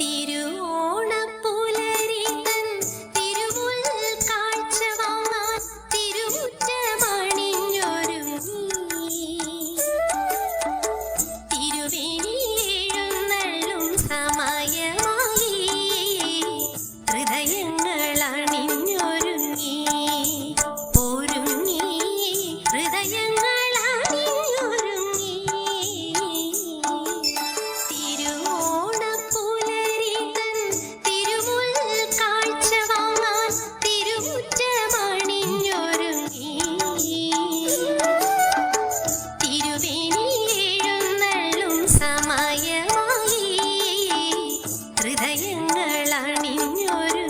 Tiru. നയങ്ങളണിഞ്ഞൊരു